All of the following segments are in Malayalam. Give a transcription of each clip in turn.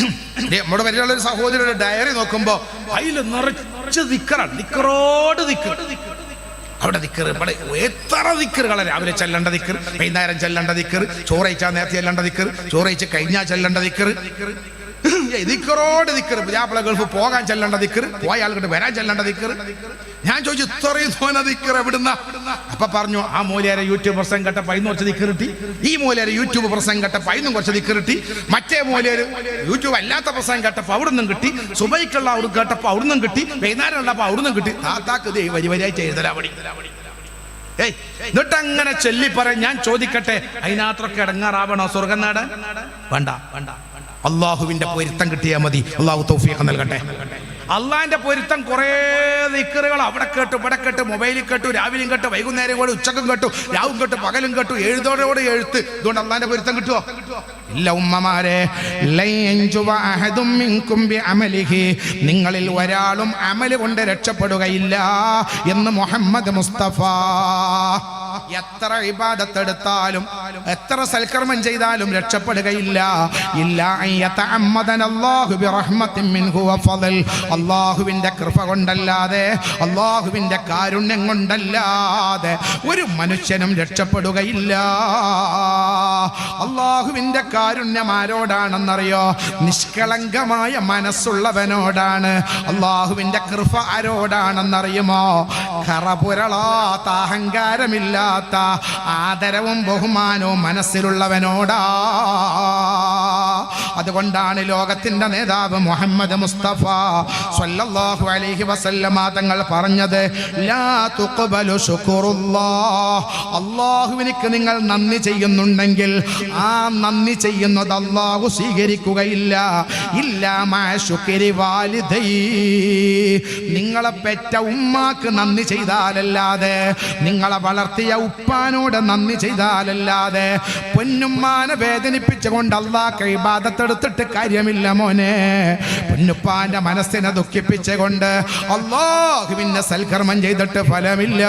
നമ്മുടെ പരിചയമുള്ള ഒരു സഹോദരിയുടെ ഡയറി നോക്കുമ്പോ അതിൽ നിറച്ച് ദിക്കറാണ്. ദിക്കറോട് ദിക്കർ അവിടെ ദിക്കർ ഇവിടെ എത്ര ദിക്കറുകളെ രാവിലെ ചെല്ലേണ്ട ദിക്കർ വൈകുന്നേരം ചെല്ലേണ്ട ദിക്കർ ചോറയിച്ചാൽ നേരത്തെ ചെല്ലേണ്ട ദിക്കർ ചോറയിച്ച് കഴിഞ്ഞാൽ ചെല്ലേണ്ട ദിക്കർ ദിക്കറോട് ദിക്കർ പുതിയാപ്പിള ഗൾഫ് പോകാൻ ചെല്ലേണ്ട ദിക്കർ പോയ ആൾക്കിട്ട് വരാൻ ചെല്ലേണ്ട ദിക്കർ ഞാൻ ചോദിച്ചു ഇത്രയും തോന ദിക്കർ എവിടുന്ന? അപ്പൊ പറഞ്ഞു ആ മൂലയാരെ യൂട്യൂബ് പ്രസംഗം കേട്ടപ്പോ അതിന് കുറച്ച് ദിക്കർ കിട്ടി. ഈ മൂലയാരെ യൂട്യൂബ് പ്രസംഗം കേട്ടപ്പോ അതിനും കുറച്ച് ദിക്കർ കിട്ടി. മറ്റേ മൂലയാര് യൂട്യൂബ് അല്ലാത്ത പ്രസംഗം കേട്ടപ്പോ അവിടുന്ന് കിട്ടി. സുബൈക്കുള്ള അവിടെ കേട്ടപ്പോ അവിടുന്ന് കിട്ടി. വൈകുന്നേരം ഉള്ളപ്പോ അവിടുന്ന് കിട്ടി. താത്താക്ക് ദേ വരി വരിയായിട്ട് എഴുതലാ പണി ഏയ് എന്നിട്ട് അങ്ങനെ ചൊല്ലി പറയും ഞാൻ ചോദിക്കട്ടെ അതിനകത്തൊക്കെ ഇടങ്ങാറാവണോ സ്വർഗം വേണ്ട വേണ്ട. അള്ളാഹുവിന്റെ പൊരുത്തം കിട്ടിയാൽ മതി. അള്ളാഹു തൗഫീഖ് നൽകട്ടെ. അള്ളാഹിന്റെ പൊരുത്തം കുറേ നിക്കറുകൾ അവിടെ കേട്ടു ഇവിടെ കേട്ടു മൊബൈലിൽ കേട്ടു രാവിലെയും കേട്ടു വൈകുന്നേരം കൂടെ ഉച്ചക്കും കേട്ടു രാവും കേട്ടു പകലും കേട്ടു എഴുതോടെ എഴുത്ത്. ഇതുകൊണ്ട് അള്ളാഹിന്റെ പൊരുത്തം കിട്ടുമോ ഇല്ല. നിങ്ങളിൽ ഒരാളും അമൽ കൊണ്ട് രക്ഷപ്പെടുകയില്ല എന്ന് മുഹമ്മദ് മുസ്തഫ. എത്ര ഇബാദത്തെടുത്താലും എത്ര സൽക്കർമ്മം ചെയ്താലും രക്ഷപ്പെടുകയില്ല. അള്ളാഹുവിന്റെ കൃപ കൊണ്ടല്ലാതെ അള്ളാഹുവിന്റെ കാരുണ്യം കൊണ്ടല്ലാതെ ഒരു മനുഷ്യനും രക്ഷപ്പെടുകയില്ല. അള്ളാഹുവിന്റെ കാരുണ്യം ആരോടാണെന്നറിയോ? നിഷ്കളങ്കമായ മനസ്സുള്ളവനോടാണ്. അള്ളാഹുവിന്റെ കൃപ ആരോടാണെന്നറിയുമോ? കറപുരളാത്ത അഹങ്കാരമില്ലാത്ത ആദരവും ബഹുമാനവും മനസ്സിലുള്ളവനോടാ. അതുകൊണ്ടാണ് ലോകത്തിന്റെ നേതാവ് മുഹമ്മദ് മുസ്തഫ സല്ലല്ലാഹു അലൈഹി വസല്ലമ തങ്ങൾ പറഞ്ഞത് ലാ തുഖ്ബലു ശുക്റുല്ലാഹ്. അള്ളാഹുവിനിക്ക് നിങ്ങൾ നന്ദി ചെയ്യുന്നുണ്ടെങ്കിൽ ആ നന്ദി ചെയ്യുന്നത് അല്ലാഹു സ്വീകരിക്കുകയില്ല. ഇല്ല മാ ശുക്രി വാലിദൈ. നിങ്ങളെ പെറ്റ ഉമ്മാക്ക് നന്ദി ചെയ്താലല്ലാതെ നിങ്ങളെ വളർത്തിയ ഉപ്പാനോട് നന്ദി ചെയ്താലല്ലാതെ പൊന്നുമ്മാനെ വേദനിപ്പിച്ചുകൊണ്ട് അള്ളാഹ് ഇബാദത്തെടുത്തിട്ട് കാര്യമില്ല മോനെ. പൊന്നുപ്പാന്റെ മനസ്സിനെ ദുഃഖിപ്പിച്ചുകൊണ്ട് അള്ളാഹുവിനെ സൽക്കർമ്മം ചെയ്തിട്ട് ഫലമില്ല.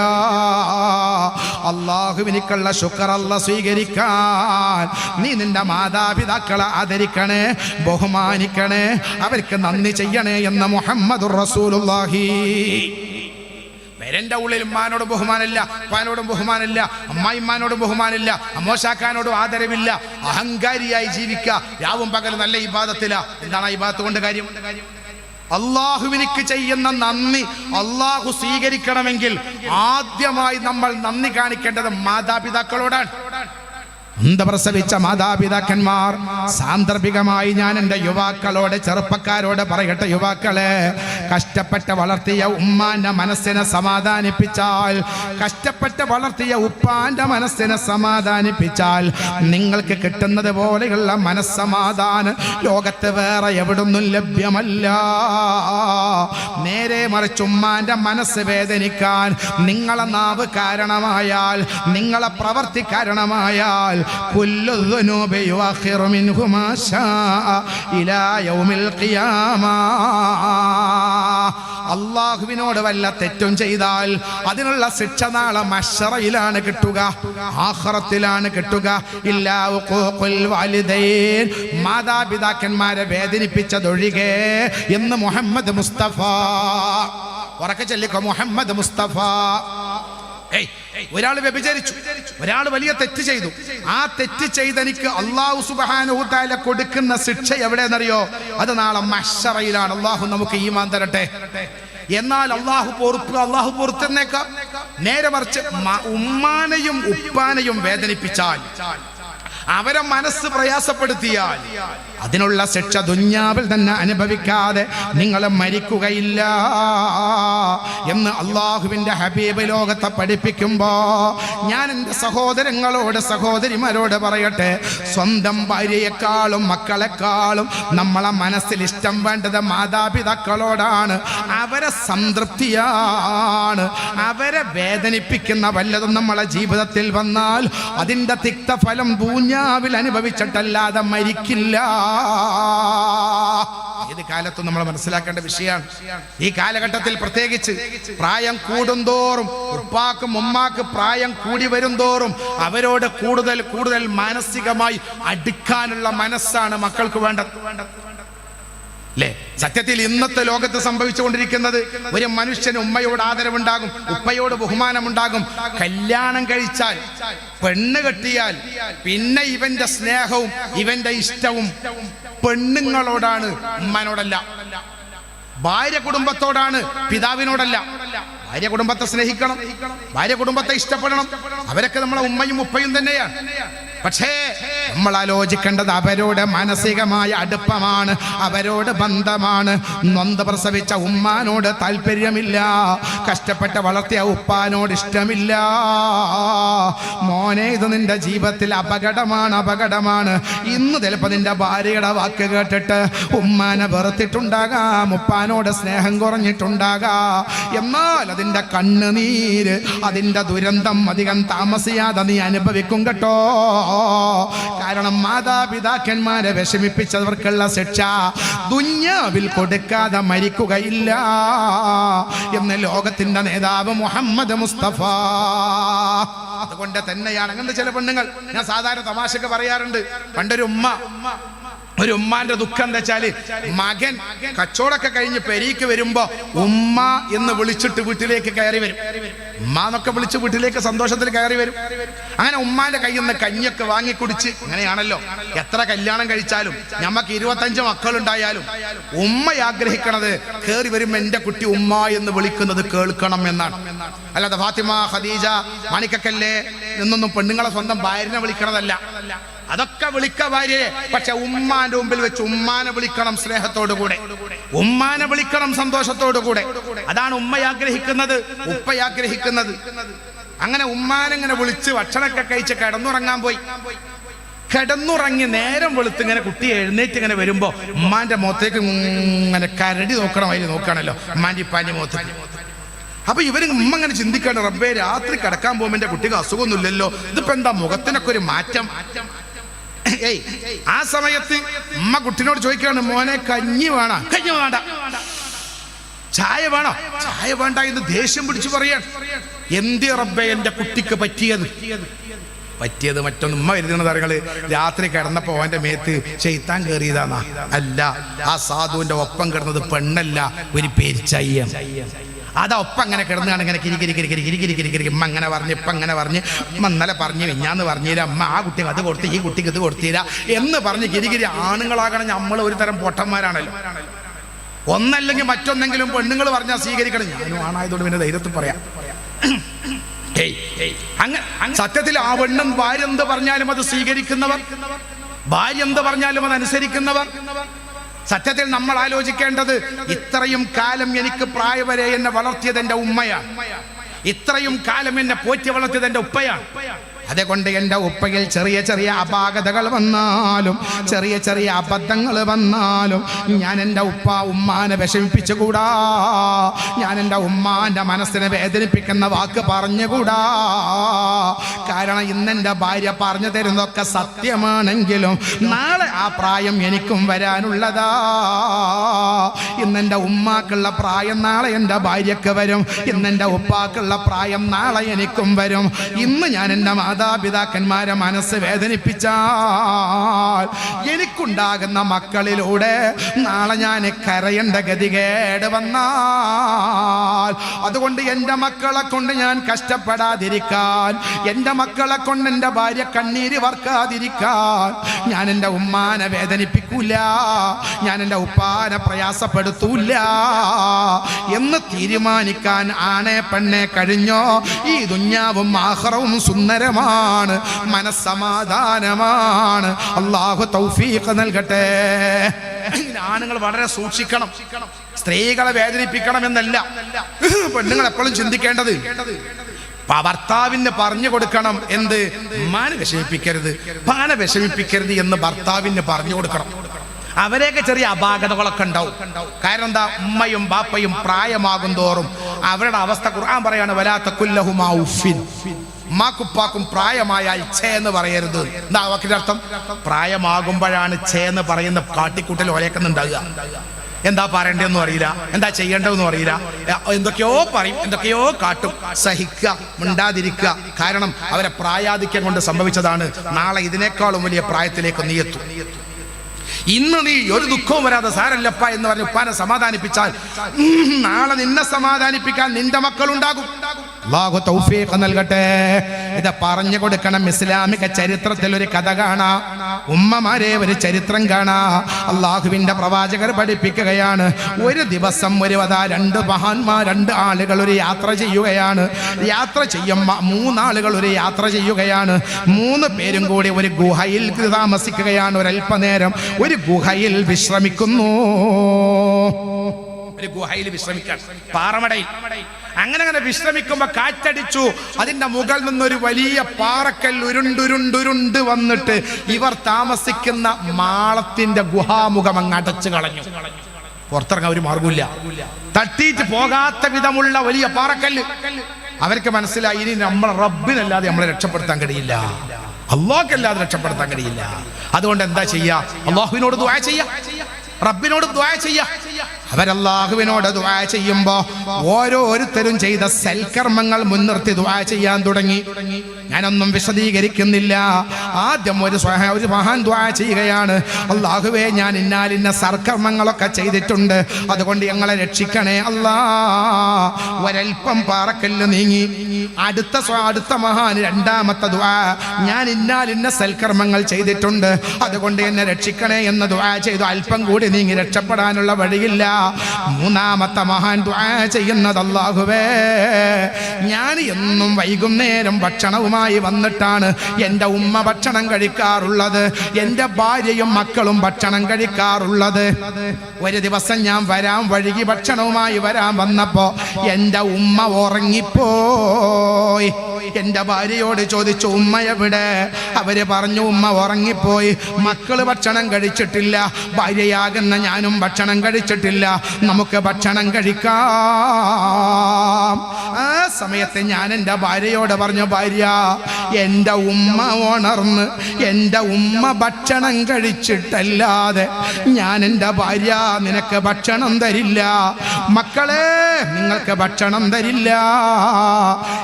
അള്ളാഹുവിനിക്കുള്ള ശുക്ർ അല്ല സ്വീകരിക്കാൻ നീ നിന്റെ മാതാപിതാക്കളെ ആദരിക്കണേ ബഹുമാനിക്കണേ അവർക്ക് നന്ദി ചെയ്യണേ എന്ന മുഹമ്മദ് റസൂലുള്ളാഹി. പേരന്റെ ഉള്ളിൽ ഉമ്മാനോട് ബഹുമാനില്ല ഉപ്പാനോടും ബഹുമാനില്ല അമ്മായിമാനോടും ബഹുമാനില്ല അമ്മോശാക്കാനോടും ആദരവില്ല. അഹങ്കാരിയായി ജീവിക്കുക. രാവും പകൽ നല്ല ഇബാദത്തില. എന്താണ് ആ ഇബാദത്ത് കൊണ്ട് കാര്യം? അള്ളാഹുവിനിക്ക് ചെയ്യുന്ന നന്ദി അള്ളാഹു സ്വീകരിക്കണമെങ്കിൽ ആദ്യമായി നമ്മൾ നന്ദി കാണിക്കേണ്ടത് മാതാപിതാക്കളോടാണ്. അന്തപ്രസവിച്ച മാതാപിതാക്കന്മാർ സാന്ദർഭികമായി ഞാൻ എന്റെ യുവാക്കളോട് ചെറുപ്പക്കാരോട് പറയട്ടെ യുവാക്കളെ. കഷ്ടപ്പെട്ട് വളർത്തിയ ഉമ്മാന്റെ മനസ്സിനെ സമാധാനിപ്പിച്ചാൽ കഷ്ടപ്പെട്ട് വളർത്തിയ ഉപ്പാന്റെ മനസ്സിനെ സമാധാനിപ്പിച്ചാൽ നിങ്ങൾക്ക് കിട്ടുന്നത് പോലെയുള്ള മനസ്സമാധാനം ലോകത്ത് വേറെ എവിടൊന്നും ലഭ്യമല്ല. നേരെ മറിച്ച് ഉമ്മാന്റെ മനസ്സ് വേദനിക്കാൻ നിങ്ങളെ നാവ് കാരണമായാൽ നിങ്ങളെ പ്രവർത്തി കാരണമായാൽ അള്ളാഹുവിനോട് വല്ല തെറ്റും ചെയ്താൽ അതിനുള്ള ശിക്ഷ നാളെ മഷറയിലാണ് കിട്ടുക ആഹ്റത്തിലാണ് കിട്ടുക. ഇല്ലാ മാതാപിതാക്കന്മാരെ വേദനിപ്പിച്ചതൊഴികെ എന്ന് മുഹമ്മദ് മുസ്തഫ. ഉറക്കെ ചൊല്ലിക്കോ മുഹമ്മദ് മുസ്തഫ. ഏയ് ഒരാൾ വ്യഭിചരിച്ചു. ഒരാൾ വലിയ തെറ്റ് ചെയ്തു. ആ തെറ്റ് ചെയ്തെനിക്ക് അള്ളാഹു സുബാനുഹുത്താല കൊടുക്കുന്ന ശിക്ഷ എവിടെയെന്നറിയോ? അത് നാളെ മഷറയിലാണ് അള്ളാഹു നമുക്ക് ഈമാൻ തരട്ടെ. എന്നാൽ അള്ളാഹു പൊറുപ്പ് അള്ളാഹു പൊറുത്തെന്നേക്കാം. നേരെ മറിച്ച് ഉമ്മാനെയും ഉപ്പാനെയും വേദനിപ്പിച്ചാൽ അവരെ മനസ്സ് പ്രയാസപ്പെടുത്തിയാൽ അതിനുള്ള ശിക്ഷ ദുഞ്ഞാവിൽ തന്നെ അനുഭവിക്കാതെ നിങ്ങൾ മരിക്കുകയില്ല എന്ന് അള്ളാഹുവിന്റെ ഹബീബ് ലോകത്തെ പഠിപ്പിക്കുമ്പോൾ ഞാൻ എന്റെ സഹോദരങ്ങളോട് സഹോദരിമാരോട് പറയട്ടെ സ്വന്തം ഭാര്യയെക്കാളും മക്കളെക്കാളും നമ്മളെ മനസ്സിൽ ഇഷ്ടം വേണ്ടത് മാതാപിതാക്കളോടാണ്. അവരെ സംതൃപ്തിയാണ്. അവരെ വേദനിപ്പിക്കുന്ന വല്ലതും നമ്മളെ ജീവിതത്തിൽ വന്നാൽ അതിന്റെ തിക്തഫലം ദൂഞ്ഞാവിൽ അനുഭവിച്ചിട്ടല്ലാതെ മരിക്കില്ല. ഏത് കാലത്തും നമ്മൾ മനസ്സിലാക്കേണ്ട വിഷയമാണ് ഈ കാലഘട്ടത്തിൽ പ്രത്യേകിച്ച് പ്രായം കൂടുന്തോറും ഉപ്പാക്കും ഉമ്മാക്ക് പ്രായം കൂടി വരുന്തോറും അവരോട് കൂടുതൽ കൂടുതൽ മാനസികമായി അടുക്കാനുള്ള മനസ്സാണ് മക്കൾക്ക് വേണ്ടത്. അല്ലേ സത്യത്തിൽ ഇന്നത്തെ ലോകത്ത് സംഭവിച്ചുകൊണ്ടിരിക്കുന്നത് ഒരു മനുഷ്യന് ഉമ്മയോട് ആദരവുണ്ടാകും ഉപ്പയോട് ബഹുമാനമുണ്ടാകും. കല്യാണം കഴിച്ചാൽ പെണ്ണ് കെട്ടിയാൽ പിന്നെ ഇവന്റെ സ്നേഹവും ഇവന്റെ ഇഷ്ടവും പെണ്ണുങ്ങളോടാണ് ഉമ്മനോടല്ല. ഭാര്യ കുടുംബത്തോടാണ് പിതാവിനോടല്ല. ഭാര്യ കുടുംബത്തെ സ്നേഹിക്കണം ഭാര്യ കുടുംബത്തെ ഇഷ്ടപ്പെടണം. അവരൊക്കെ നമ്മളെ ഉമ്മയും ഉപ്പയും തന്നെയാണ്. പക്ഷേ നമ്മൾ ആലോചിക്കേണ്ടത് അവരോട് മാനസികമായ അടുപ്പമാണ് അവരോട് ബന്ധമാണ്. നൊന്ത് പ്രസവിച്ച ഉമ്മാനോട് താല്പര്യമില്ല കഷ്ടപ്പെട്ട് വളർത്തിയ ഉപ്പാനോട് ഇഷ്ടമില്ല. മോനെ ഇത് നിന്റെ ജീവിതത്തിൽ അപകടമാണ് അപകടമാണ്. ഇന്ന് ചിലപ്പോൾ നിന്റെ ഭാര്യയുടെ വാക്ക് കേട്ടിട്ട് ഉമ്മാനെ വെറുത്തിട്ടുണ്ടാകാം ഉപ്പാനോട് സ്നേഹം കുറഞ്ഞിട്ടുണ്ടാകാം. എന്നാൽ അതിന്റെ കണ്ണുനീര് അതിന്റെ ദുരന്തം അധികം താമസിയാതെ നീ അനുഭവിക്കും കേട്ടോ. കാരണം മാതാപിതാക്കന്മാരെ വിഷമിപ്പിച്ചവർക്കുള്ള ശിക്ഷ ദുന്യാവിൽ കൊടുക്കാതെ മരിക്കുകയില്ല എന്ന് ലോകത്തിന്റെ നേതാവ് മുഹമ്മദ് മുസ്തഫ. അതുകൊണ്ട് തന്നെയാണ്. അങ്ങനത്തെ ചില പെണ്ണുങ്ങൾ ഞാൻ സാധാരണ തമാശക്ക് പറയാറുണ്ട്. പണ്ടൊരു ഉമ്മ ഒരു ഉമ്മാന്റെ ദുഃഖം എന്താ വെച്ചാൽ മകൻ കച്ചവടമൊക്കെ കഴിഞ്ഞ് പെരീക്ക് വരുമ്പോ ഉമ്മ എന്ന് വിളിച്ചിട്ട് വീട്ടിലേക്ക് കയറി വരും. ഉമ്മ എന്നൊക്കെ വിളിച്ച് വീട്ടിലേക്ക് സന്തോഷത്തിൽ കയറി വരും. അങ്ങനെ ഉമ്മാന്റെ കയ്യിൽ നിന്ന് കഞ്ഞൊക്കെ വാങ്ങി കുടിച്ച് അങ്ങനെയാണല്ലോ എത്ര കല്യാണം കഴിച്ചാലും ഞമ്മക്ക് ഇരുപത്തഞ്ച് മക്കളുണ്ടായാലും ഉമ്മ ആഗ്രഹിക്കണത് കയറി വരുമ്പോ എന്റെ കുട്ടി ഉമ്മ എന്ന് വിളിക്കുന്നത് കേൾക്കണം എന്നാണ്. അല്ലാതെ ഫാത്തിമ ഖദീജ മണിക്കക്കല്ലേ നിന്നൊന്നും പെണ്ണുങ്ങളെ സ്വന്തം ഭാര്യനെ വിളിക്കണതല്ല. അതൊക്കെ വിളിക്ക ഭാര്യയെ. പക്ഷെ ഉമ്മാന്റെ മുമ്പിൽ വെച്ച് ഉമ്മാനെ വിളിക്കണം സ്നേഹത്തോടു കൂടെ. ഉമ്മാനെ വിളിക്കണം സന്തോഷത്തോടു കൂടെ. അതാണ് ഉമ്മ ആഗ്രഹിക്കുന്നത് ഉപ്പ ആഗ്രഹിക്കുന്നത്. അങ്ങനെ ഉമ്മാനെങ്ങനെ വിളിച്ച് ഭക്ഷണമൊക്കെ കഴിച്ച് കിടന്നുറങ്ങാൻ പോയി. കിടന്നുറങ്ങി നേരം വെളുത്ത് ഇങ്ങനെ കുട്ടി എഴുന്നേറ്റ് ഇങ്ങനെ വരുമ്പോ ഉമ്മാന്റെ മുഖത്തേക്ക് ഇങ്ങനെ കരടി നോക്കണമായി നോക്കണല്ലോ ഉമ്മാന്റെ ഇപ്പാന്റെ മുഖത്തേക്ക് അപ്പൊ ഇവർ ഉമ്മ അങ്ങനെ ചിന്തിക്കാണ് റബ്ബേ രാത്രി കിടക്കാൻ പോകുമ്പോ എന്റെ കുട്ടിക്ക് അസുഖമൊന്നുമില്ലല്ലോ. ഇതിപ്പോ എന്താ മുഖത്തിനൊക്കെ ഒരു മാറ്റം? ഏയ് ആ സമയത്ത് ഉമ്മ കുട്ടിനോട് ചോദിക്കാണ് മോനെ കഞ്ഞി വേണ? കഞ്ഞി വേണ്ട. ചായ വേണോ? ചായ വേണ്ട എന്ന് ദേഷ്യം പിടിച്ചു പറയാൻ എന്തി റബ്ബേ എന്റെ കുട്ടിക്ക് പറ്റിയത്? പറ്റിയത് മറ്റൊന്നും ഉമ്മ കരുതുന്ന താരങ്ങൾ രാത്രി കിടന്നപ്പോ അവന്റെ മേത്ത് ചെയ്ത്താൻ കയറിയതാന്നാ അല്ല ആ സാധുവിന്റെ ഒപ്പം കിടന്നത് പെണ്ണല്ല ഒരു പേരിച്ചയ്യം അതാ ഒപ്പം അങ്ങനെ കിടന്നാണ് ഇങ്ങനെ കിരി കിരി കിരി കിരി കിരി കിരി കിരി കിരി. ഉമ്മ അങ്ങനെ പറഞ്ഞ് ഇപ്പം അങ്ങനെ പറഞ്ഞ്. ഉമ്മ ഇന്നലെ പറഞ്ഞ് മിഞ്ഞാന്ന് പറഞ്ഞില്ല. അമ്മ ആ കുട്ടിക്ക് അത് കൊടുത്ത് ഈ കുട്ടിക്ക് ഇത് കൊടുത്തില്ല എന്ന് പറഞ്ഞ് കിരികിരി കിരി ആണുങ്ങളാകണം നമ്മൾ ഒരു തരം പൊട്ടന്മാരാണല്ലോ. ഒന്നല്ലെങ്കിൽ മറ്റൊന്നെങ്കിലും പെണ്ണുങ്ങൾ പറഞ്ഞാൽ സ്വീകരിക്കണം. ഞാനും ആണായതുകൊണ്ട് പിന്നെ ധൈര്യത്തിൽ പറയാം. ഏയ്, ഏയ്. അങ്ങ- അങ്ങ- സത്യത്തിൽ ആ പെണ്ണും ഭാര്യ എന്ത് പറഞ്ഞാലും അത് സ്വീകരിക്കുന്നവർ. ഭാര്യ എന്ത് പറഞ്ഞാലും അത് അനുസരിക്കുന്നവർ. സത്യത്തിൽ നമ്മൾ ആലോചിക്കേണ്ടത് ഇത്രയും കാലം എനിക്ക് പ്രായം വരെ എന്നെ വളർത്തിയത് എന്റെ ഉമ്മയാണ്. ഇത്രയും കാലം എന്നെ പോറ്റി വളർത്തിയത് എന്റെ ഉപ്പയാണ്. അതുകൊണ്ട് എന്റെ ഉപ്പയിൽ ചെറിയ ചെറിയ അപാകതകൾ വന്നാലും ചെറിയ ചെറിയ അബദ്ധങ്ങൾ വന്നാലും ഞാൻ എന്റെ ഉപ്പ ഉമ്മാനെ വിഷമിപ്പിച്ചുകൂടാ. ഞാൻ എന്റെ ഉമ്മാന്റെ മനസ്സിനെ വേദനിപ്പിക്കുന്ന വാക്ക് പറഞ്ഞുകൂടാ. കാരണം ഇന്ന് എന്റെ ഭാര്യ പറഞ്ഞു തരുന്നതൊക്കെ സത്യമാണെങ്കിലും നാളെ ആ പ്രായം എനിക്കും വരാനുള്ളതാ. ഇന്ന് എന്റെ ഉമ്മാക്കുള്ള പ്രായം നാളെ എന്റെ ഭാര്യക്ക് വരും. ഇന്ന് എന്റെ ഉപ്പാക്കുള്ള പ്രായം നാളെ എനിക്കും വരും. ഇന്ന് ഞാൻ എന്റെ മാതാപിതാക്കന്മാരെ മനസ്സ് വേദനിപ്പിച്ചാൽ എനിക്കുണ്ടാകുന്ന മക്കളിലൂടെ നാളെ ഞാൻ കരയേണ്ട ഗതികേട് വന്നാൽ അതുകൊണ്ട് എന്റെ മക്കളെ കൊണ്ട് ഞാൻ കഷ്ടപ്പെടാതിരിക്കാൻ എന്റെ മക്കളെ കൊണ്ട് എന്റെ ഭാര്യ കണ്ണീര് വർക്കാതിരിക്കാൻ ഞാൻ എന്റെ ഉമ്മാനെ വേദനിപ്പിക്കൂല ഞാൻ എന്റെ ഉപ്പാനെ പ്രയാസപ്പെടുത്തൂല. എന്ന് തീരുമാനിക്കാൻ ആണെ പെണ്ണെ കഴിഞ്ഞോ? ഈ ദുഞ്ഞാവും ആഹ്റവും സുന്ദരമാണ് മനസ്സമാധാനമാണ്. അള്ളാഹു തൗഫീഖ് നൽകട്ടെ. ആണുങ്ങൾ വളരെ സൂക്ഷിക്കണം. സ്ത്രീകളെ വേദനിപ്പിക്കണമെന്നല്ല. പെണ്ണുങ്ങൾ എപ്പോഴും ചിന്തിക്കേണ്ടത്. ഭർത്താവിന് പറഞ്ഞു കൊടുക്കണം എന്ത്? മാന വിഷമിപ്പിക്കരുത്. പാന വിഷമിപ്പിക്കരുത് എന്ന് ഭർത്താവിന് പറഞ്ഞു കൊടുക്കണം. അവരെയൊക്കെ ചെറിയ അപാകതകളൊക്കെ ഉണ്ടാവും. കാരണം എന്താ? ഉമ്മയും ബാപ്പയും പ്രായമാകും തോറും അവരുടെ അവസ്ഥ ഖുർആൻ പറയാണ് വലാത്ത കുല്ലഹുമാ ഉഫിൻ. ഉമ്മാക്കുപ്പാക്കും പ്രായമായാൽ ഛേ എന്ന് പറയരുത്. എന്താ വാക്കിന്റെ അർത്ഥം? പ്രായമാകുമ്പോഴാണ് ഛേ എന്ന് പറയുന്ന കാട്ടിക്കൂട്ടൽ ഒരേക്കുന്നുണ്ടാകുക എന്താ പറയണ്ടെന്നും അറിയില്ല. എന്താ ചെയ്യേണ്ടതെന്നും അറിയില്ല. എന്തൊക്കെയോ പറയും എന്തൊക്കെയോ കാട്ടും. സഹിക്കുക മിണ്ടാതിരിക്കുക. കാരണം അവരെ പ്രായാധിക്യം കൊണ്ട് സംഭവിച്ചതാണ്. നാളെ ഇതിനേക്കാളും വലിയ പ്രായത്തിലേക്ക് നീ ഇന്ന് നീ ഒരു ദുഃഖവും വരാതെ സാരല്ലപ്പ എന്ന് പറഞ്ഞ് ഉപ്പാനെ സമാധാനിപ്പിച്ചാൽ നാളെ നിന്നെ സമാധാനിപ്പിക്കാൻ നിന്റെ മക്കളുണ്ടാകും. അല്ലാഹു തൗഫീഖ് നൽകട്ടെ. ഇത് പറഞ്ഞു കൊടുക്കണം. ഇസ്ലാമിക ചരിത്രത്തിൽ ഒരു കഥ കാണാ. ഉമ്മമാരെ ഒരു ചരിത്രം കാണാ. അള്ളാഹുവിന്റെ പ്രവാചകർ പഠിപ്പിക്കുകയാണ്. ഒരു ദിവസം ഒരു വതാ രണ്ട് മഹാന്മാർ രണ്ട് ആളുകൾ ഒരു യാത്ര ചെയ്യുകയാണ്. യാത്ര ചെയ്യുമ്പോൾ മൂന്നാളുകൾ ഒരു യാത്ര ചെയ്യുകയാണ്. മൂന്ന് പേരും കൂടി ഒരു ഗുഹയിൽ താമസിക്കുകയാണ്. ഒരല്പനേരം ഒരു ഗുഹയിൽ വിശ്രമിക്കുന്നു. ഒരു ഗുഹയിൽ വിശ്രമിക്കാൻ. പാറമടയിൽ. അങ്ങനെ അങ്ങനെ വിശ്രമിക്കുമ്പോ കാറ്റടിച്ചു. അതിന്റെ മുകളിൽ നിന്നൊരു വലിയ പാറക്കൽ ഉരുണ്ടുരുണ്ടുരുണ്ട് വന്നിട്ട് ഇവർ താമസിക്കുന്ന മാളത്തിന്റെ ഗുഹാമുഖം അങ്ങ് അടച്ചു കളഞ്ഞു. പുറത്തിറങ്ങാൻ ഒരു മാർഗമില്ല തട്ടിയിട്ട് പോകാത്ത വിധമുള്ള വലിയ പാറക്കല്ല്. അവർക്ക് മനസ്സിലായി ഇനി നമ്മൾ റബ്ബിനല്ലാതെ നമ്മളെ രക്ഷപ്പെടുത്താൻ കഴിയില്ല. അള്ളാഹ്ക്കല്ലാതെ രക്ഷപ്പെടുത്താൻ കഴിയില്ല. അതുകൊണ്ട് എന്താ ചെയ്യാ? അള്ളാഹുവിനോട് ദ്വായ ചെയ്യാ. റബ്ബിനോട് ദ്വായ ചെയ്യാ. അവരല്ലാഹുവിനോട് ദുആ ചെയ്യുമ്പോൾ ഓരോരുത്തരും ചെയ്ത സൽക്കർമ്മങ്ങൾ മുൻനിർത്തി ദുആ ചെയ്യാൻ തുടങ്ങി. ഞാനൊന്നും വിശദീകരിക്കുന്നില്ല. ആദ്യം ഒരു ഒരു മഹാൻ ദുആ ചെയ്യുകയാണ്. അള്ളാഹുവേ ഞാൻ ഇന്നാലിന്ന സർക്കർമ്മങ്ങളൊക്കെ ചെയ്തിട്ടുണ്ട്. അതുകൊണ്ട് ഞങ്ങളെ രക്ഷിക്കണേ അല്ലാ. ഒരൽപ്പം പാറക്കല്ല് നീങ്ങി. അടുത്ത അടുത്ത മഹാൻ രണ്ടാമത്തെ ദുആ. ഞാൻ ഇന്നാലിന്ന സൽക്കർമ്മങ്ങൾ ചെയ്തിട്ടുണ്ട്. അതുകൊണ്ട് എന്നെ രക്ഷിക്കണേ എന്ന് ദുആ ചെയ്തു. അല്പം കൂടി നീങ്ങി രക്ഷപ്പെടാനുള്ള വഴിയില്ല മൂന്നാമത്തെ മഹാൻ ദുആ ചെയ്യുന്നത് അല്ലാഹുവേ. ഞാൻ എന്നും വൈകുന്നേരം ഭക്ഷണവുമായി വന്നിട്ടാണ് എന്റെ ഉമ്മ ഭക്ഷണം കഴിക്കാറുള്ളത്. എന്റെ ഭാര്യയും മക്കളും ഭക്ഷണം കഴിക്കാറുള്ളത്. ഒരു ദിവസം ഞാൻ വരാൻ വഴുകി ഭക്ഷണവുമായി വരാൻ വന്നപ്പോ എന്റെ ഉമ്മ ഉറങ്ങിപ്പോയി. എന്റെ ഭാര്യയോട് ചോദിച്ചു ഉമ്മ എവിടെ? അവർ പറഞ്ഞു ഉമ്മ ഉറങ്ങിപ്പോയി. മക്കൾ ഭക്ഷണം കഴിച്ചിട്ടില്ല. ഭാര്യയാകുന്ന ഞാനും ഭക്ഷണം കഴിച്ചിട്ടില്ല. നമുക്ക് ഭക്ഷണം കഴിക്കാം. ആ സമയത്ത് ഞാൻ എന്റെ ഭാര്യയോട് പറഞ്ഞു ഭാര്യ എന്റെ ഉമ്മ ഉണർന്ന് എന്റെ ഉമ്മ ഭക്ഷണം കഴിച്ചിട്ടല്ലാതെ ഞാൻ എന്റെ ഭാര്യ നിനക്ക് ഭക്ഷണം തരില്ല. മക്കളെ നിങ്ങൾക്ക് ഭക്ഷണം തരില്ല.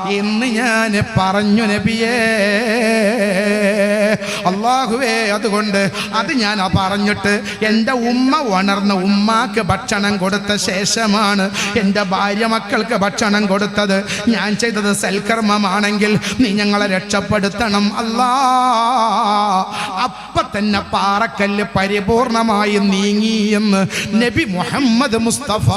എന്ന് ഞാൻ പറഞ്ഞു നബിയേ. അള്ളാഹുവേ അതുകൊണ്ട് അത് ഞാൻ പറഞ്ഞിട്ട് എന്റെ ഉമ്മ ഉണർന്ന് ഉമ്മാക്ക് ഭക്ഷണം കൊടുത്ത ശേഷമാണ് എന്റെ ഭാര്യ മക്കൾക്ക് ഭക്ഷണം കൊടുത്തത്. ഞാൻ ചെയ്തത് സൽക്കർമ്മമാണെങ്കിൽ നീ ഞങ്ങളെ രക്ഷപ്പെടുത്തണം. അല്ലാ അപ്പ തന്നെ പാറക്കല്ല് പരിപൂർണമായി നീങ്ങി എന്ന് നബി മുഹമ്മദ് മുസ്തഫ.